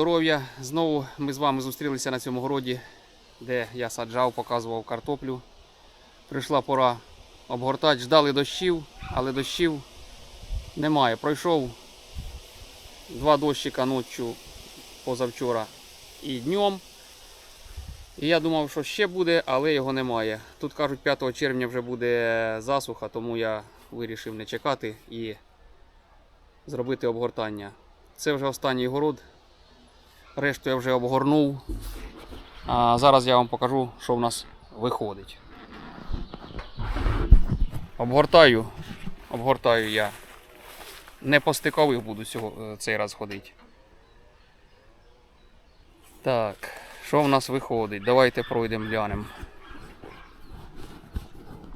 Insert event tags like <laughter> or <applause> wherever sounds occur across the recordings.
здоров'я. Знову ми з вами зустрілися на цьому городі, де я саджав, показував картоплю. Прийшла пора обгортати. Ждали дощів, але дощів немає. Пройшов два дощика ночі позавчора і днем. І я думав, що ще буде, але його немає. Тут кажуть, 5 червня вже буде засуха, тому я вирішив не чекати і зробити обгортання. Це вже останній город. Решту я вже обгорнув. А зараз я вам покажу, що в нас виходить. Обгортаю. Обгортаю я. Не по стикових буду е, цей раз ходити. Так, що в нас виходить? Давайте пройдемо глянемо.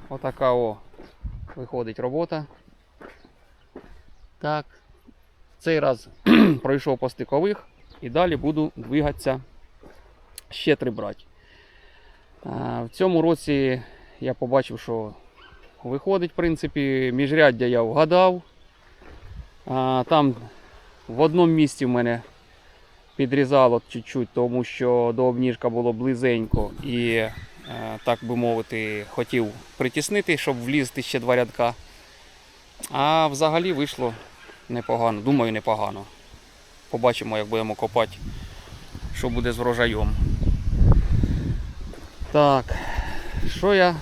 Отака о виходить робота. Так. Цей раз <clears throat> пройшов по стикових і далі буду двигатися ще три брати. В цьому році я побачив, що виходить, в принципі, міжряддя я вгадав. Там в одному місці в мене підрізало чуть-чуть, тому що до обніжка було близенько і, е, так би мовити, хотів притіснити, щоб влізти ще два рядка. А взагалі вийшло непогано. Думаю, непогано. Побачимо, як будемо копати, що буде з врожаєм. Так, що я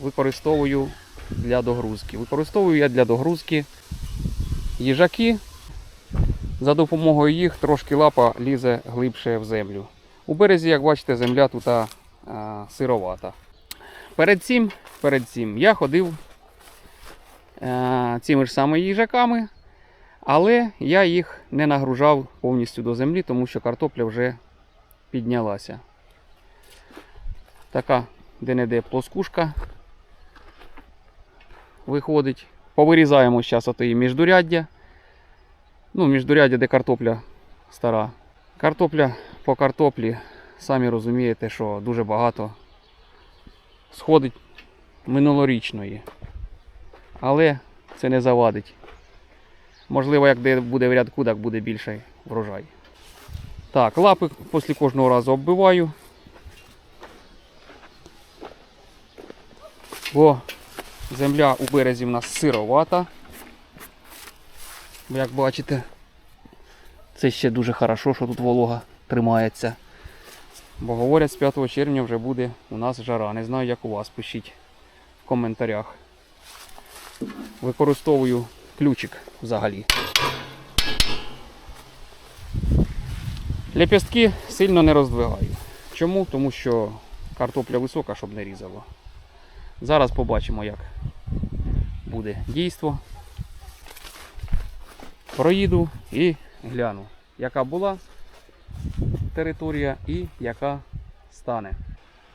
використовую для догрузки? Використовую я для догрузки їжаки. За допомогою їх трошки лапа лізе глибше в землю. У березі, як бачите, земля тут а, сировата. Перед цим, перед цим я ходив а, цими ж самими їжаками, але я їх не нагружав повністю до землі, тому що картопля вже піднялася. Така де-не-де плоскушка виходить. Повирізаємо зараз отої міждуряддя. Ну, міждуряддя, де картопля стара. Картопля по картоплі, самі розумієте, що дуже багато сходить минулорічної. Але це не завадить. Можливо, як де буде в рядку, так буде більший врожай. Так, лапи після кожного разу оббиваю. Бо земля у березі в нас сировата. Як бачите, це ще дуже хорошо, що тут волога тримається. Бо говорять, з 5 червня вже буде у нас жара. Не знаю, як у вас, пишіть в коментарях. Використовую ключик взагалі. Лепістки сильно не роздвигаю. Чому? Тому що картопля висока, щоб не різало. Зараз побачимо, як буде дійство. Проїду і гляну, яка була територія і яка стане.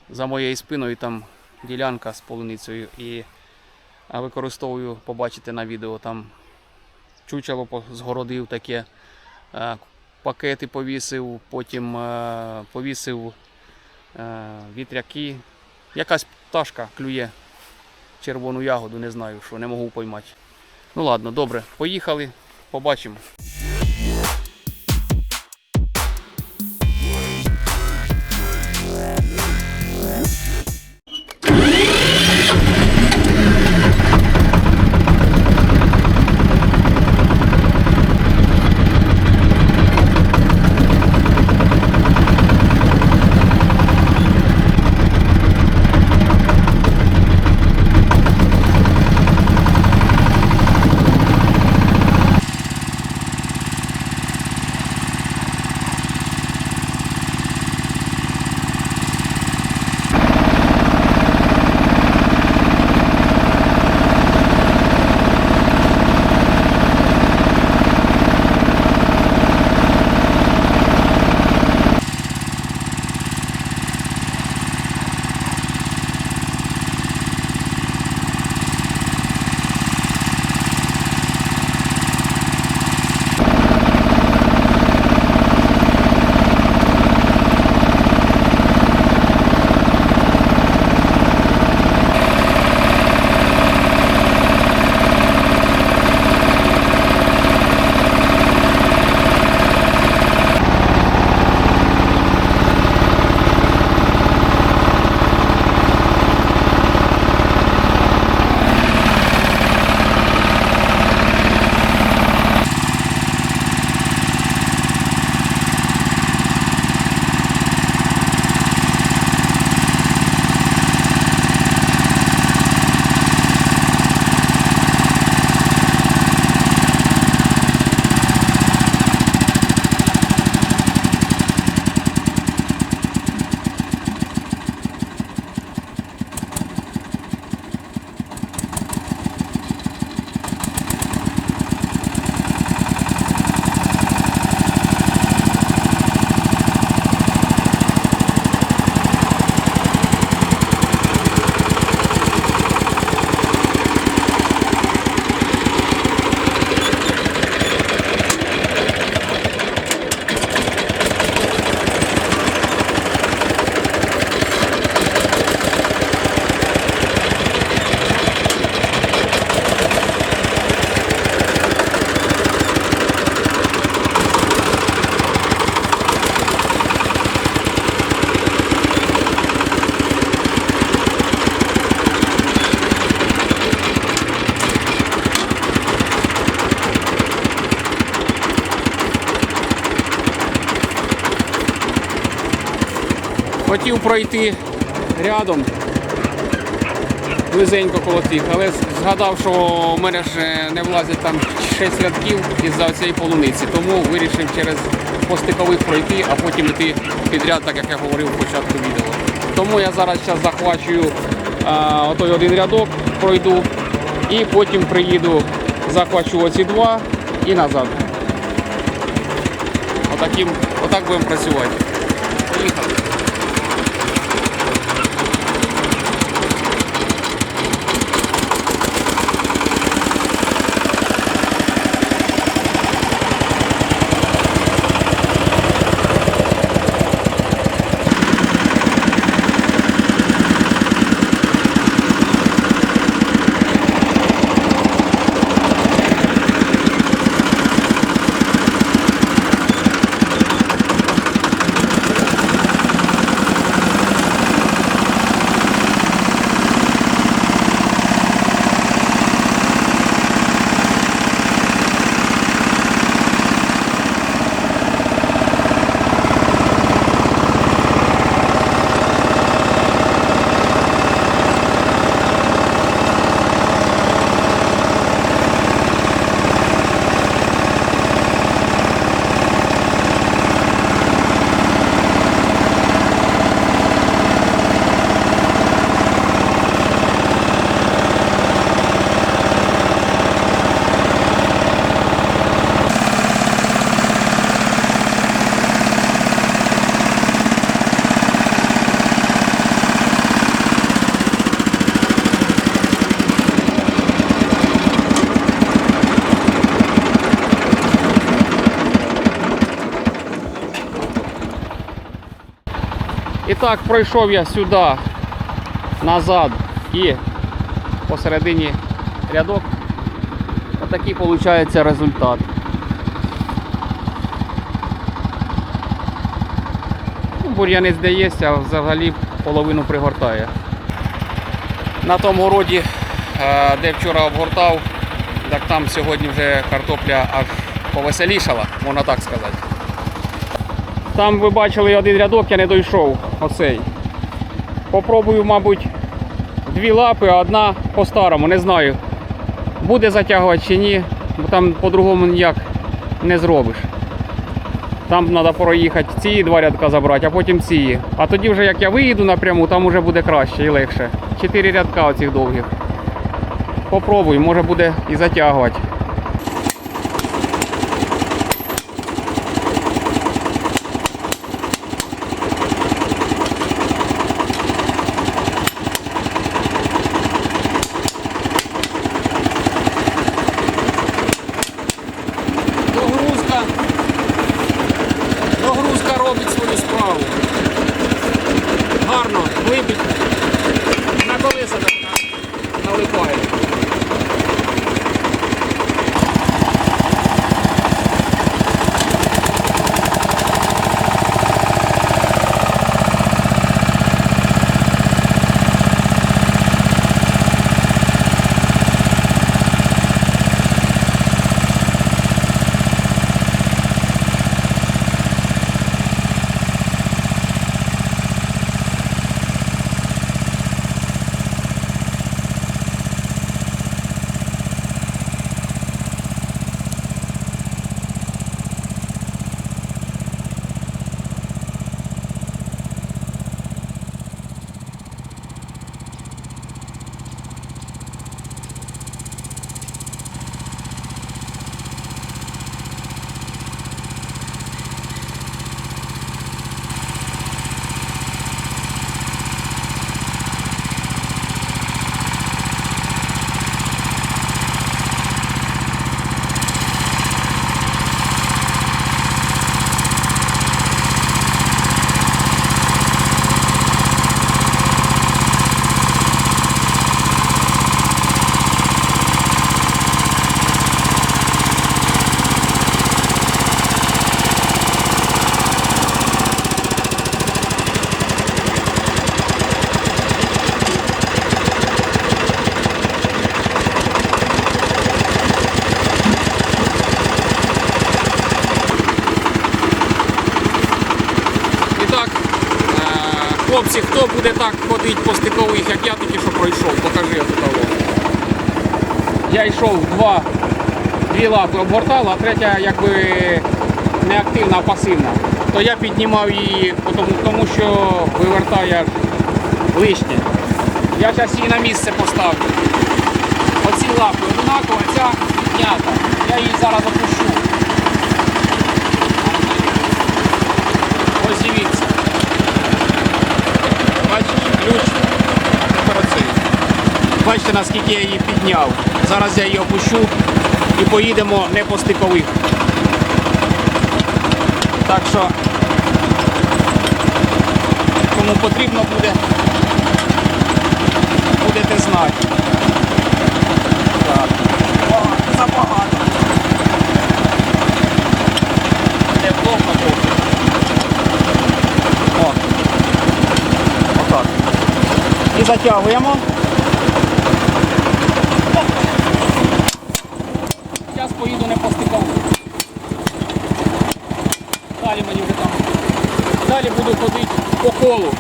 За моєю спиною там ділянка з полуницею і використовую, побачите на відео, там чучело згородив таке, е, пакети повісив, потім е, повісив е, вітряки. Якась пташка клює червону ягоду, не знаю, що не можу поймати. Ну ладно, добре, поїхали, побачимо. Хотів пройти рядом близенько коло тих, але згадав, що в мене ж не влазять там 6 рядків із-за цієї полуниці, тому вирішив через постикових пройти, а потім йти підряд, так як я говорив в початку відео. Тому я зараз зараз захвачую а, отой один рядок, пройду і потім приїду, захвачу оці два і назад. Отаким, отак будемо працювати. Поїхали. Так, пройшов я сюди, назад і посередині рядок. Отакий виходить результат. Ну, Бур'янець є, а взагалі половину пригортає. На тому городі, е, де вчора обгортав, так там сьогодні вже картопля аж повеселішала, можна так сказати. Там ви бачили один рядок, я не дійшов. Оцей. Попробую, мабуть, дві лапи, а одна по-старому, не знаю. Буде затягувати чи ні, бо там по-другому ніяк не зробиш. Там треба проїхати ці два рядка забрати, а потім ці. А тоді вже як я виїду напряму, там вже буде краще і легше. Чотири рядка оцих довгих. Попробуй, може буде і затягувати. Хлопці, хто буде так ходити по стикових, як я тільки що пройшов, покажи того. Я йшов два, дві лапи обгортав, а третя якби не активна, а пасивна. То я піднімав її, тому, тому що вивертає лишнє. Я зараз її на місце поставлю. Оці лапи однаково, ця піднята. Я її зараз опущу. Бачите, наскільки я її підняв. Зараз я її опущу і поїдемо не по стикових. Так що, кому потрібно буде, будете знати. Так. Забагато. О. Отак. І затягуємо. Зараз поїду не по. Далі мені вже там. Далі буду ходити по колу.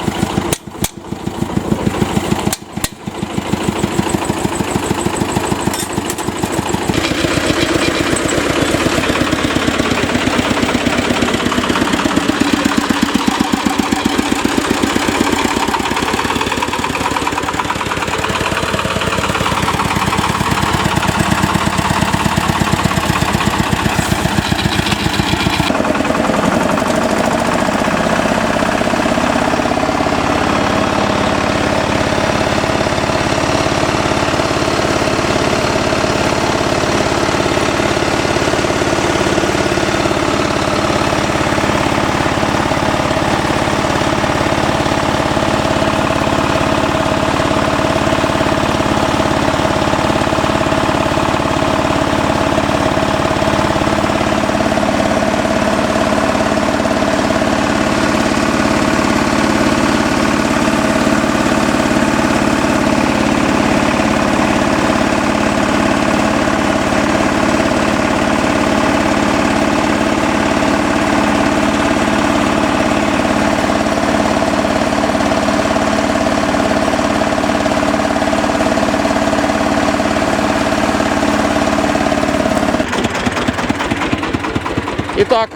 І так,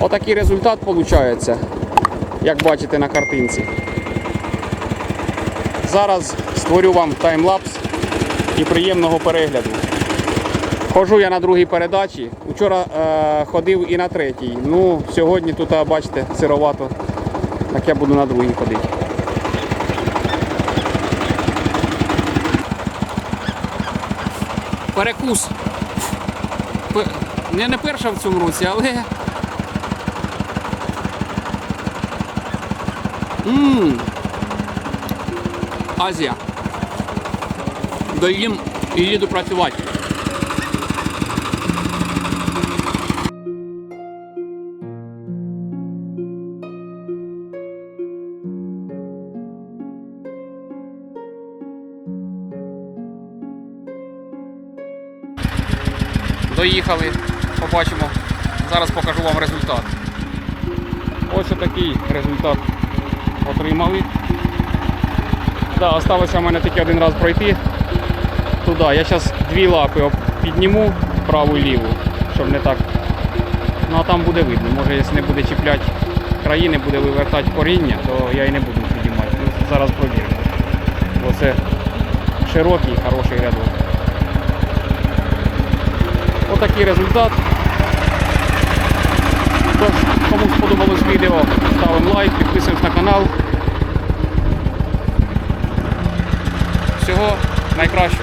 отакий результат виходить, як бачите на картинці. Зараз створю вам таймлапс і приємного перегляду. Хожу я на другій передачі. Вчора е, ходив і на третій. Ну, сьогодні тут, бачите, сировато. Так я буду на другій ходити. Перекус. Пе- Не, не перша в цьому році, але. Ммм. Азія. Доїм і їду працювати. Доїхали, побачимо. Зараз покажу вам результат. Ось такий результат отримали. Да, осталося в мене тільки один раз пройти туди. Я зараз дві лапи підніму праву і ліву, щоб не так. Ну а там буде видно. Може, якщо не буде чіпляти краї, не буде вивертати коріння, то я і не буду піднімати. Ну, зараз провіримо. Бо це широкий, хороший рядок. Отакий результат. Тож, кому сподобалось відео, ставимо лайк, підписуємось на канал. Всього найкращого.